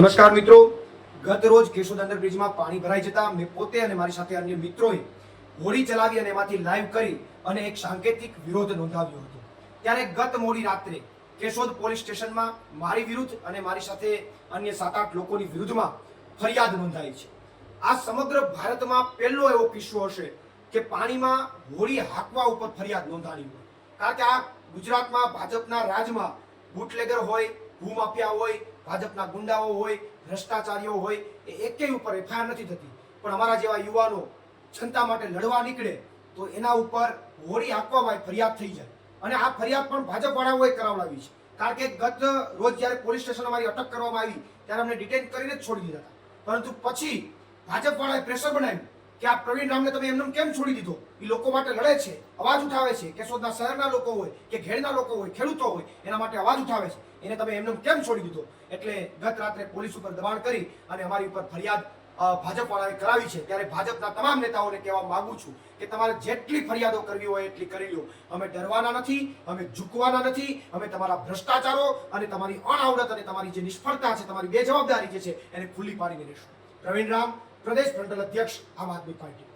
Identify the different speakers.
Speaker 1: નમસ્કાર મિત્રો. ગત રોજ કેશોદ અંડરબ્રિજમાં પાણી ભરાઈ જતા મેં પોતે અને મારી સાથે અન્ય મિત્રોએ હોડી ચલાવી અને એમાંથી લાઈવ કરી અને એક સાંકેતિક વિરોધ નોંધાવ્યો હતો. ત્યારે ગત મોડી રાત્રે કેશોદ પોલીસ સ્ટેશનમાં મારી વિરુદ્ધ અને મારી સાથે અન્ય સાત આઠ લોકોની વિરુદ્ધમાં ફરિયાદ નોંધાઈ છે. આ સમગ્ર ભારતમાં પહેલો એવો કિસ્સો હશે કે પાણીમાં હોડી હાંકવા ઉપર ફરિયાદ નોંધાણી હોય. કારણ કે આ ગુજરાતમાં ભાજપના રાજમાં બુટલેગર હોય ભૂમાફિયા હોય ભાજપના ગુંડાઓ હોય, ભ્રષ્ટાચારીઓ હોય, એ એકેય ઉપર એફઆઈઆર નથી થતી. પણ અમારા જેવા યુવાનો જનતા માટે લડવા નીકળે તો એના ઉપર હોળી હાંકવામાં ફરિયાદ થઈ જાય. અને આ ફરિયાદ પણ ભાજપવાળાઓએ કરાવડાવી છે. કારણ કે ગત રોજ જ્યારે પોલીસ સ્ટેશન અમારી અટક કરવામાં આવી, ત્યારે અમને ડિટેન કરીને જ છોડી દીધા હતા. પરંતુ પછી ભાજપવાળાએ પ્રેશર બનાવ્યું. કે આ પ્રવીણ રામને તમે એમને કેમ છોડી દીધો? એ લોકો માટે લડે છે, અવાજ ઉઠાવે છે. કેશોદના શહેરના લોકો હોય કે ઘેડના લોકો હોય, ખેડૂતો હોય, એના માટે અવાજ ઉઠાવે છે. એને તમે એમને કેમ છોડી દીધો? એટલે ગત રાત્રે પોલીસ ઉપર દબાણ કરી અને અમારી ઉપર ફરિયાદ ભાજપવાળાએ કરાવી છે. ત્યારે ભાજપના તમામ નેતાઓને કહેવા માંગુ છું કે તમારે જેટલી ફરિયાદો કરવી હોય એટલી કરી લો. અમે ડરવાના નથી, અમે ઝૂકવાના નથી, અમે તમારા ભ્રષ્ટાચારો અને તમારી અણઆવડત અને તમારી જે નિષ્ફળતા છે, તમારી બેજવાબદારી જે છે, એને ખુલ્લી પાડીને રહેશું. પ્રવીણ રામ પ્રદેશ મંડળ અધ્યક્ષ આમ આદમી પાર્ટી.